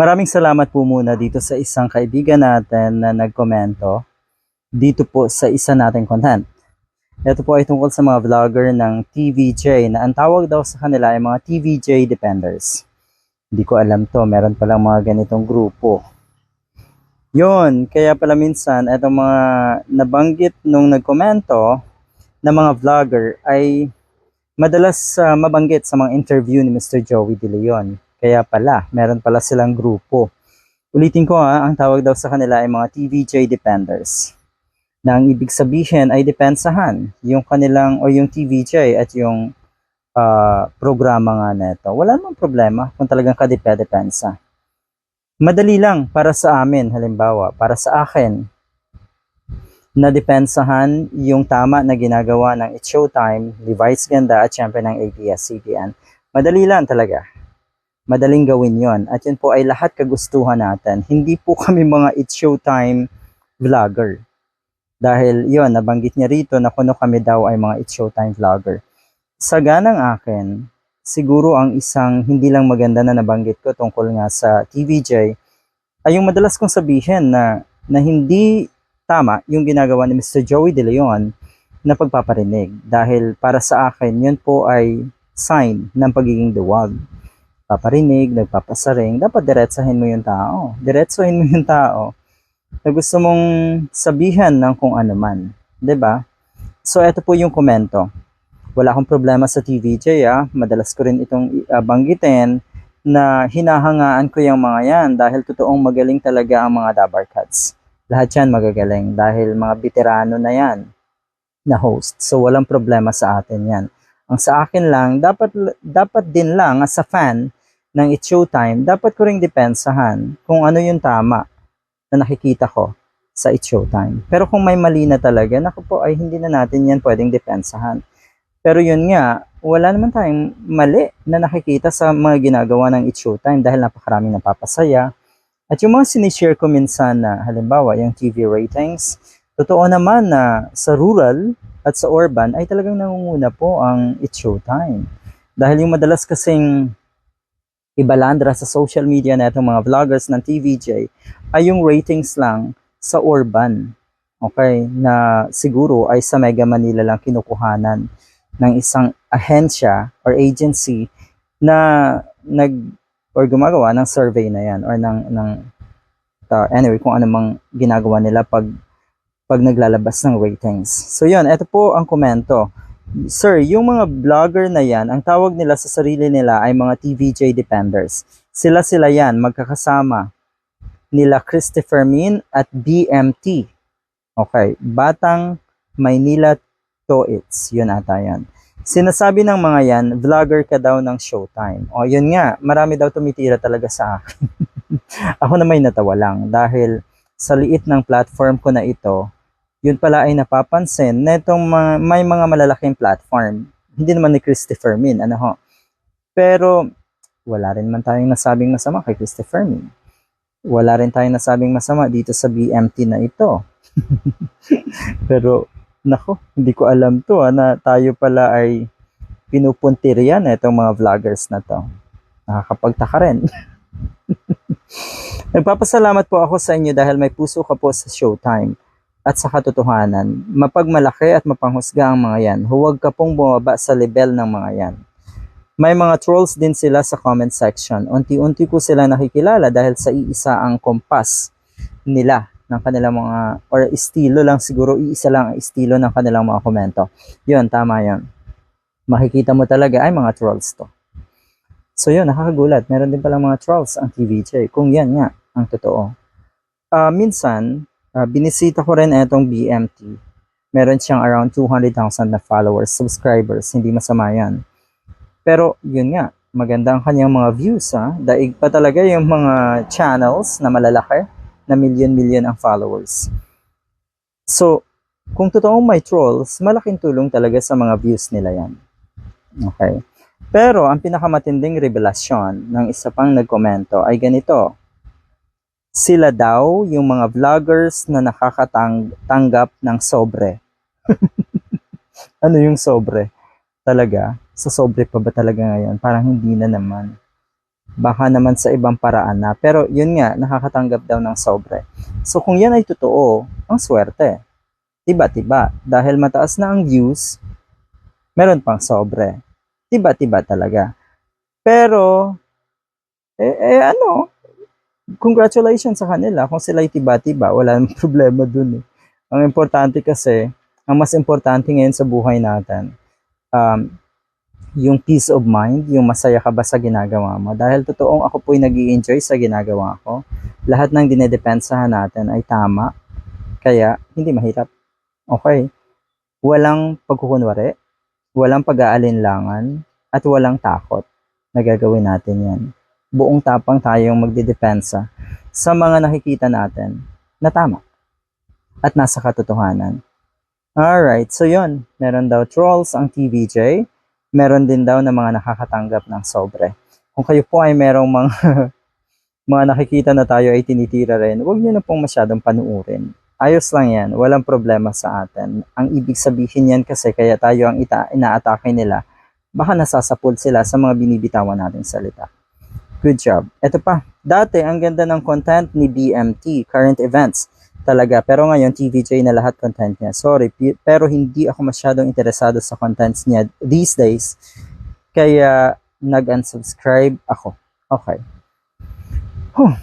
Maraming salamat po muna dito sa isang kaibigan natin na nagkomento dito po sa isa nating content. Ito po ay tungkol sa mga vlogger ng TVJ na ang tawag daw sa kanila ay mga TVJ Defenders. Hindi ko alam to, meron palang mga ganitong grupo. Yun, kaya pala minsan itong mga nabanggit nung nagkomento na mga vlogger ay madalas ah, mabanggit sa mga interview ni Mr. Joey De Leon. Kaya pala, meron pala silang grupo. Ulitin ko ha, ang tawag daw sa kanila ay mga TVJ Defenders. Na ang ibig sabihin ay depensahan yung kanilang o yung TVJ at yung ah, programa nga neto. Wala namang problema kung talagang kadepensa. Madali lang para sa amin, halimbawa, para sa akin, na depensahan yung tama na ginagawa ng It's Showtime, Levi's Ganda at syempre ng ABS-CBN. Madali lang talaga. Madaling gawin yon At yun po ay lahat kagustuhan natin. Hindi po kami mga It's Showtime vlogger. Dahil yon nabanggit niya rito na kuno kami daw ay mga It's Showtime vlogger. Sa ganang akin, siguro ang isang hindi lang maganda na nabanggit ko tungkol nga sa TVJ ay yung madalas kong sabihin na, na hindi tama yung ginagawa ni Mr. Joey De Leon na pagpaparinig. Dahil para sa akin, yun po ay sign ng pagiging duwag. Paparinig, nagpapasaring, dapat diretsahin mo yung tao. Diretsuhin mo yung tao na gusto mong sabihan ng kung ano man. ba? So, ito po yung komento. Wala akong problema sa TVJ, ah. Madalas ko rin itong banggitin na hinahangaan ko yung mga yan dahil totoong magaling talaga ang mga Dabar Cats lahat yan magagaling dahil mga veterano na yan na host. So walang problema sa atin yan. Ang sa akin lang, dapat dapat din lang as a fan ng It's Showtime, dapat ko ring depensahan kung ano yung tama na nakikita ko sa It's Showtime. Pero kung may mali na talaga, naku po, ay hindi na natin yan pwedeng depensahan. Pero yun nga, wala naman tayong mali na nakikita sa mga ginagawa ng It's Showtime dahil napakaraming napapasaya, at yung mga sinishare ko minsan na halimbawa yung TV ratings, totoo naman na sa rural at sa urban ay talagang nangunguna po ang It's Showtime. Dahil yung madalas kasing ibalandra sa social media na itong mga vloggers ng TVJ ay yung ratings lang sa urban. Okay, na siguro ay sa Mega Manila lang kinukuhanan ng isang ahensya or agency na nag or gumagawa ng survey na yan or ng, ng uh, anyway, kung ano mang ginagawa nila pag, pag naglalabas ng ratings. So yun, ito po ang komento. Sir, yung mga vlogger na yan, ang tawag nila sa sarili nila ay mga TVJ Defenders. Sila-sila yan, magkakasama nila Christopher Min at BMT. Okay, Batang Maynila Toits. Yun ata yan. Sinasabi ng mga yan, vlogger ka daw ng showtime. O yun nga, marami daw tumitira talaga sa akin. Ako na may natawa lang dahil sa liit ng platform ko na ito, yun pala ay napapansin na itong mga, may mga malalaking platform. Hindi naman ni Christopher Min, ano ho. Pero wala rin man tayong nasabing masama kay Christopher Min. Wala rin tayong nasabing masama dito sa BMT na ito. Pero Nako, hindi ko alam to ha, na tayo pala ay pinupuntirya na itong mga vloggers na to. Nakakapagtaka rin. Nagpapasalamat po ako sa inyo dahil may puso ka po sa showtime at sa katotohanan. Mapagmalaki at mapanghusga ang mga yan. Huwag ka pong bumaba sa level ng mga yan. May mga trolls din sila sa comment section. Unti-unti ko sila nakikilala dahil sa iisa ang kompas nila ng kanilang mga, or estilo lang siguro, iisa lang ang estilo ng kanilang mga komento. Yun, tama yun. Makikita mo talaga, ay mga trolls to. So yun, nakakagulat. Meron din pala mga trolls ang TVJ. Kung yan nga, ang totoo. Uh, minsan, uh, binisita ko rin itong BMT. Meron siyang around 200,000 na followers, subscribers. Hindi masama yan. Pero yun nga, maganda ang kanyang mga views ha. Daig pa talaga yung mga channels na malalaki na milyon-milyon ang followers. So, kung totoong may trolls, malaking tulong talaga sa mga views nila yan. Okay? Pero ang pinakamatinding revelasyon ng isa pang nagkomento ay ganito. Sila daw yung mga vloggers na nakakatanggap ng sobre. ano yung sobre? Talaga? Sa sobre pa ba talaga ngayon? Parang hindi na naman. Baka naman sa ibang paraan na. Pero yun nga, nakakatanggap daw ng sobre. So kung yan ay totoo, ang swerte. Tiba-tiba. Dahil mataas na ang views, meron pang sobre. Tiba-tiba talaga. Pero, eh, eh ano, congratulations sa kanila. Kung sila tiba-tiba, wala namang problema dun eh. Ang importante kasi, ang mas importante ngayon sa buhay natin, um, yung peace of mind, yung masaya ka ba sa ginagawa mo. Dahil totoong ako po'y nag enjoy sa ginagawa ko. Lahat ng dinedepensahan natin ay tama. Kaya, hindi mahirap. Okay? Walang pagkukunwari, walang pag-aalinlangan, at walang takot na gagawin natin yan. Buong tapang tayong magdidepensa sa mga nakikita natin na tama at nasa katotohanan. Alright, so yon Meron daw trolls ang TVJ. Meron din daw na mga nakakatanggap ng sobre. Kung kayo po ay merong mga, mga nakikita na tayo ay tinitira rin, huwag nyo na pong masyadong panuurin. Ayos lang yan, walang problema sa atin. Ang ibig sabihin yan kasi kaya tayo ang ita- inaatake nila, baka nasasapul sila sa mga binibitawan nating salita. Good job. Ito pa, dati ang ganda ng content ni BMT, current events talaga. Pero ngayon, TVJ na lahat content niya. Sorry, pero hindi ako masyadong interesado sa contents niya these days. Kaya, nag-unsubscribe ako. Okay. Huh.